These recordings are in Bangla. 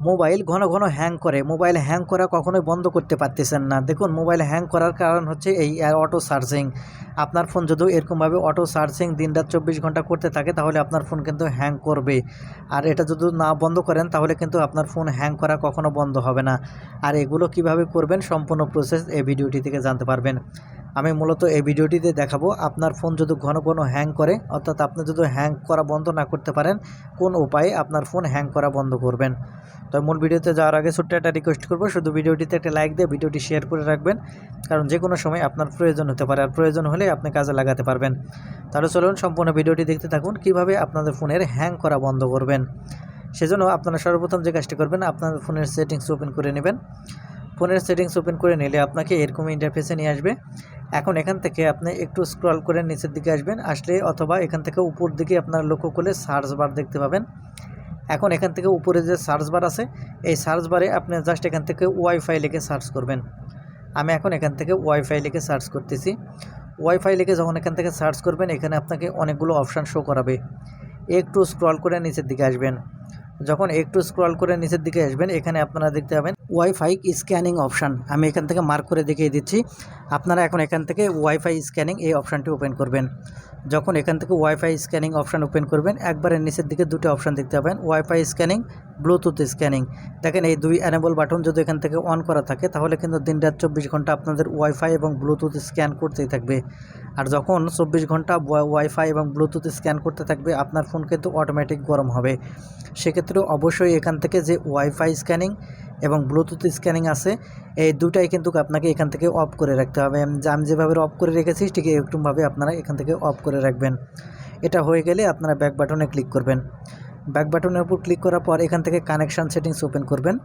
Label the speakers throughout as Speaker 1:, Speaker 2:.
Speaker 1: মোবাইল ঘন ঘন হ্যাং করে। মোবাইল হ্যাং করা কখনোই বন্ধ করতে পারতেছেন না। দেখুন, মোবাইল হ্যাং করার কারণ হচ্ছে এই অটো সার্চিং আপনার ফোন যদি এরকমভাবে অটো সার্চিং দিন রাত চব্বিশ ঘণ্টা করতে থাকে, তাহলে আপনার ফোন কিন্তু হ্যাং করবে। আর এটা যদি না বন্ধ করেন, তাহলে কিন্তু আপনার ফোন হ্যাং করা কখনো বন্ধ হবে না। আর এগুলো কীভাবে করবেন, সম্পূর্ণ প্রসেস এই ভিডিওটি থেকে জানতে পারবেন। আমি মূলত এই ভিডিওটিতে দেখাবো আপনার ফোন যদি ঘন ঘন হ্যাং করে, অর্থাৎ আপনি যদি হ্যাং করা বন্ধ না করতে পারেন, কোন উপায়ে আপনার ফোন হ্যাং করা বন্ধ করবেন? তো মূল ভিডিওতে যাওয়ার আগে ছোট্ট একটা রিকোয়েস্ট করব, শুধু ভিডিওটিতে একটা লাইক দিয়ে ভিডিওটি শেয়ার করে রাখবেন, কারণ যে কোনো সময় আপনার প্রয়োজন হতে পারে, আর প্রয়োজন হলে আপনি কাজে লাগাতে পারবেন। তাহলে চলুন সম্পূর্ণ ভিডিওটি দেখতে থাকুন, কীভাবে আপনাদের ফোনের হ্যাং করা বন্ধ করবেন? সেজন্য আপনারা সর্বপ্রথম যে কাজটি করবেন আপনার ফোনের সেটিংস ওপেন করে নেবেন। ফোনের সেটিংস ওপেন করে নিলে আপনাকে এরকম ইন্টারফেসে নিয়ে আসবে। এখন এখান থেকে আপনি একটু স্ক্রল করে নিচের দিকে আসবেন, আসলে অথবা এখান থেকে উপর দিকে আপনার লক্ষ্য করলে সার্চ বার দেখতে পাবেন। এখন এখান থেকে উপরে যে সার্চ বার আছে, এই সার্চ বারে আপনি জাস্ট এখান থেকে ওয়াইফাই লিখে সার্চ করবেন। আমি এখন এখান থেকে ওয়াইফাই লিখে সার্চ করতেছি। ওয়াইফাই লিখে যখন এখান থেকে সার্চ করবেন, এখানে আপনাকে অনেকগুলো অপশান শো করাবে। একটু স্ক্রল করে নিচের দিকে আসবেন। যখন একটু স্ক্রল করে নিচের দিকে আসবেন, এখানে আপনারা দেখতে পাবেন ওয়াইফাই স্ক্যানিং অপশান আমি এখান থেকে মার্ক করে দেখিয়ে দিচ্ছি। আপনারা এখন এখান থেকে ওয়াইফাই স্ক্যানিং এই অপশানটি ওপেন করবেন। যখন এখান থেকে ওয়াইফাই স্ক্যানিং অপশান ওপেন করবেন, একবারে নিচের দিকে দুটো অপশান দেখতে পাবেন। ওয়াইফাই স্ক্যানিং ব্লুটুথ স্ক্যানিং দেখেন এই দুই অ্যানেবল বাটন যদি এখান থেকে অন করা থাকে, তাহলে কিন্তু দিন রাত চব্বিশ ঘণ্টা আপনাদের ওয়াইফাই এবং ব্লুটুথ স্ক্যান করতেই থাকবে। আর যখন চব্বিশ ঘণ্টা ওয়াইফাই এবং ব্লুটুথ স্ক্যান করতে থাকবে, আপনার ফোন কিন্তু অটোমেটিক গরম হবে। সেক্ষেত্রে অবশ্যই এখান থেকে যে ওয়াইফাই স্ক্যানিং এবং ব্লুটুথ স্ক্যানিং আছে, এই দুটাই কিন্তু আপনাকে এখান থেকে অফ করে রাখতে হবে। আমি যেভাবে অফ করে রেখেছি, ঠিক একটুভাবে আপনারা এখান থেকে অফ করে রাখবেন। এটা হয়ে গেলে আপনারা ব্যাক বাটনে ক্লিক করবেন। ব্যাক বাটনের উপর ক্লিক করার পর এখান থেকে কানেকশান সেটিংস ওপেন করবেন।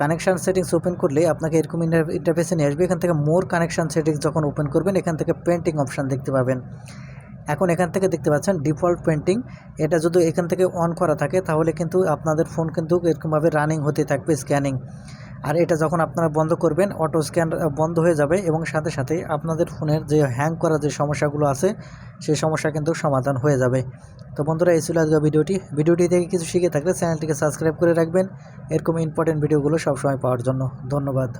Speaker 1: কানেকশান সেটিংস ওপেন করলে আপনাকে এরকম ইন্টারফেসে নিয়ে আসবে। এখান থেকে মোর কানেকশান সেটিংস যখন ওপেন করবেন, এখান থেকে পেন্টিং অপশান দেখতে পাবেন। এখন এখান থেকে দেখতে পাচ্ছেন ডিফল্ট পেন্টিং। এটা যদি এখান থেকে অন করা থাকে, তাহলে কিন্তু আপনাদের ফোন কিন্তু এরকমভাবে রানিং হতে থাকবে স্ক্যানিং। আর এটা যখন আপনারা বন্ধ করবেন, অটো স্ক্যান বন্ধ হয়ে যাবে এবং সাথে সাথে আপনাদের ফোনের যে হ্যাং করার যে সমস্যাগুলো আছে সেই সমস্যা কিন্তু সমাধান হয়ে যাবে। তো বন্ধুরা, এই ছিল আজকে ভিডিওটি। ভিডিওটি থেকে কিছু শিখে থাকলে চ্যানেলটিকে সাবস্ক্রাইব করে রাখবেন। এরকম ইম্পর্টেন্ট ভিডিওগুলো সবসময় পাওয়ার জন্য। ধন্যবাদ।